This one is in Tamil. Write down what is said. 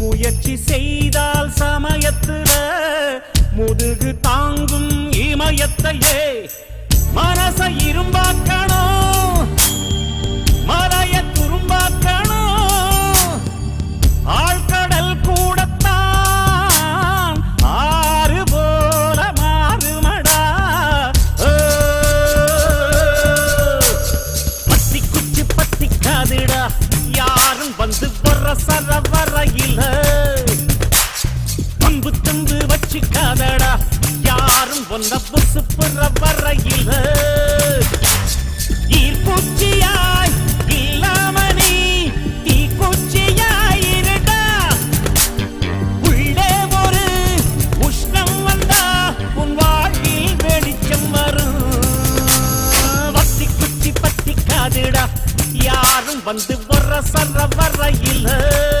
முயற்சி செய்தால் சமயத்துல முதுகு தாங்கும் இமயத்தையே மனச இரும்பா ஒன்ன புசுப்புற வரையில். ஈர்ப்பூச்சியாய் இல்லாம நீ தீக்குச்சியாய் இருடா. உள்ளே ஒரு உஷ்ணம் வந்தா உன் வாழ்வில் வெளிச்சம் வரும். வத்தி குச்சி பத்தி காதுடா யாரும் வந்து வர சொல்ற